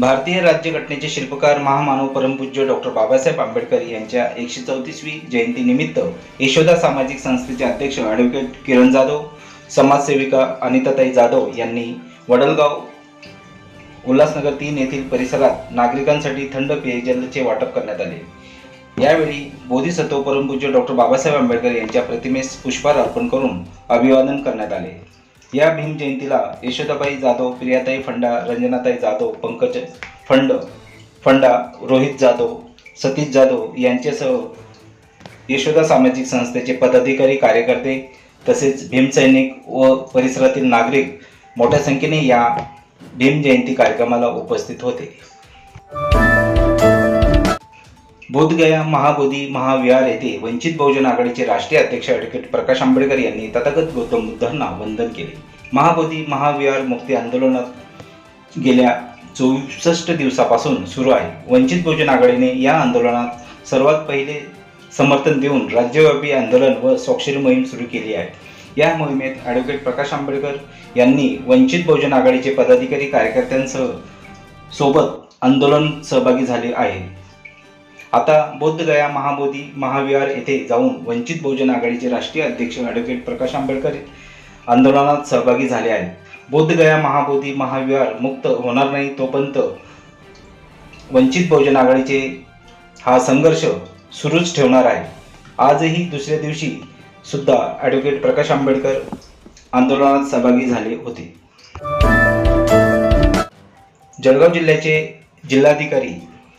भारतीय राज्यघटनेचे शिल्पकार महामानव परमपूज्य डॉक्टर बाबासाहेब आंबेडकर यांच्या एकशे चौतीसवी जयंतीनिमित्त यशोदा सामाजिक संस्थेचे अध्यक्ष ॲडव्होकेट किरण जाधव समाजसेविका अनिताताई जाधव यांनी वडलगाव उल्हासनगर तीन येथील परिसरात नागरिकांसाठी थंड पेयजलचे वाटप करण्यात आले. यावेळी बोधिसत्व परमपूज्य डॉक्टर बाबासाहेब आंबेडकर यांच्या प्रतिमेस पुष्पहार अर्पण करून अभिवादन करण्यात आले. या भीम जयंतीला यशोदाबाई जाधव प्रियाताई फंडा रंजनाताई जाधव पंकज फंड फंडा रोहित जाधव सतीश जाधव यांच्यासह यशोदा सामाजिक संस्थेचे पदाधिकारी कार्यकर्ते तसेच भीमसैनिक व परिसरातील नागरिक मोठ्या संख्येने या भीम जयंती कार्यक्रमाला उपस्थित होते. बोधगया महाबोधी महाविहार येथे वंचित बहुजन आघाडीचे राष्ट्रीय अध्यक्ष ॲडव्होकेट प्रकाश आंबेडकर यांनी तथागत गौतम बुद्धांना वंदन केले. महाबोधी महाविहार मुक्ती आंदोलनात गेल्या चौसष्ट दिवसापासून सुरू आहे. वंचित बहुजन आघाडीने या आंदोलनात सर्वात पहिले समर्थन देऊन राज्यव्यापी आंदोलन व स्वाक्षरी मोहीम सुरू केली आहे. या मोहिमेत ॲडव्होकेट प्रकाश आंबेडकर यांनी वंचित बहुजन आघाडीचे पदाधिकारी कार्यकर्त्यांसह सोबत आंदोलन सहभागी झाले आहे. आता बोधगया महाबोधी महाविहार येथे जाऊन वंचित बहुजन आघाडीचे राष्ट्रीय अध्यक्ष ॲडव्होकेट प्रकाश आंबेडकर आंदोलनात सहभागी झाले आहेत. बोधगया महाबोधी महाविहार मुक्त होणार नाही तोपर्यंत वंचित बहुजन आघाडीचे हा संघर्ष सुरूच ठेवणार आहे. आजही दुसऱ्या दिवशी सुद्धा ॲडव्होकेट प्रकाश आंबेडकर आंदोलनात सहभागी झाले होते. जळगाव जिल्ह्याचे जिल्हाधिकारी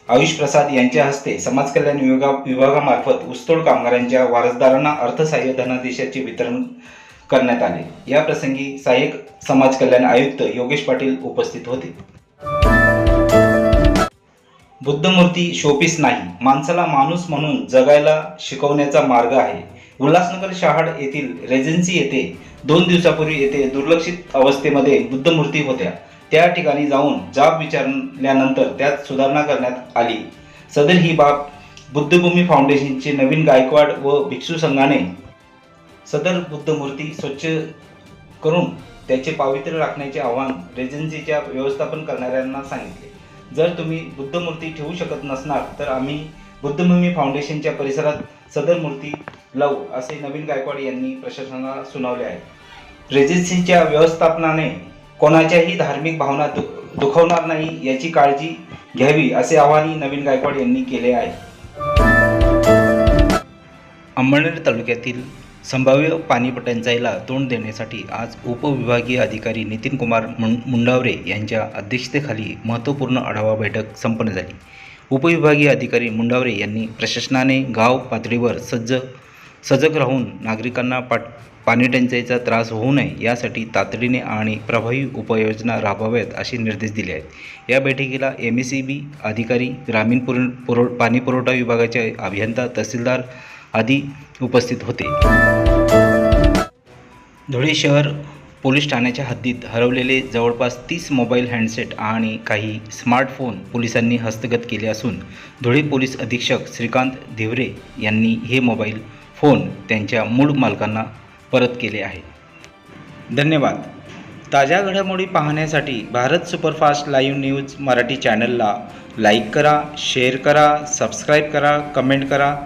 आयुष प्रसाद यांच्या हस्ते समाज कल्याण विभागा विभागामार्फत ऊसतोड कामगारांच्या वारसदारांना अर्थसहाय्य धनादेशाचे वितरण करण्यात आले. या प्रसंगी सहाय्यक समाज कल्याण आयुक्त योगेश पाटील उपस्थित होते. बुद्धमूर्ती शोपीस नाही. माणसाला माणूस म्हणून जगायला शिकवण्याचा मार्ग आहे. उल्हासनगर शहाड येथील रेजन्सी येथे दोन दिवसापूर्वी येथे दुर्लक्षित अवस्थेमध्ये बुद्धमूर्ती होत्या. त्या ठिकाणी जाऊन जाब विचारल्यानंतर त्यात सुधारणा करण्यात आली. सदर ही बाब बुद्धभूमी फाउंडेशनचे नवीन गायकवाड व भिक्षू संघाने सदर बुद्धमूर्ती स्वच्छ करून त्याचे पावित्र्य राखण्याचे आवाहन रेजन्सीच्या व्यवस्थापन करणाऱ्यांना सांगितले. जर तुम्ही बुद्धमूर्ती ठेवू शकत नसणार तर आम्ही बुद्धभूमी फाउंडेशनच्या परिसरात सदर मूर्ती लावू असे नवीन गायकवाड यांनी प्रशासनाला सुनावले आहे. रेजन्सीच्या व्यवस्थापनाने कोणाच्याही धार्मिक भावना दु दुखवणार नाही याची काळजी घ्यावी असे आवाहनही नवीन गायकवाड यांनी केले आहे. अंमळनेर तालुक्यातील संभाव्य पाणी टंचाईला तोंड देण्यासाठी आज उपविभागीय अधिकारी नितीन कुमार मुं मुंडावरे यांच्या अध्यक्षतेखाली महत्त्वपूर्ण आढावा बैठक संपन्न झाली. उपविभागीय अधिकारी मुंडावरे यांनी प्रशासनाने गाव पातळीवर सज्ज सजग राहून नागरिकांना पाट पाणी टंचाईचा त्रास होऊ नये यासाठी तातडीने आणि प्रभावी उपाययोजना राबवाव्यात असे निर्देश दिले आहेत. या बैठकीला एम एस सी बी अधिकारी ग्रामीण पुर पुरव पाणीपुरवठा विभागाचे अभियंता तहसीलदार आदी उपस्थित होते. धुळे शहर पोलीस ठाण्याच्या हद्दीत हरवलेले जवळपास तीस मोबाईल हँडसेट आणि काही स्मार्टफोन पोलिसांनी हस्तगत केले असून धुळे पोलीस अधीक्षक श्रीकांत धिवरे यांनी हे मोबाईल फोन त्यांच्या मूळ मालकांना परत केले आहे. धन्यवाद. ताज्या घडामोडी पाहण्यासाठी Bharat superfast live news Marathi चॅनलला लाईक करा शेअर करा सबस्क्राईब करा कमेंट करा.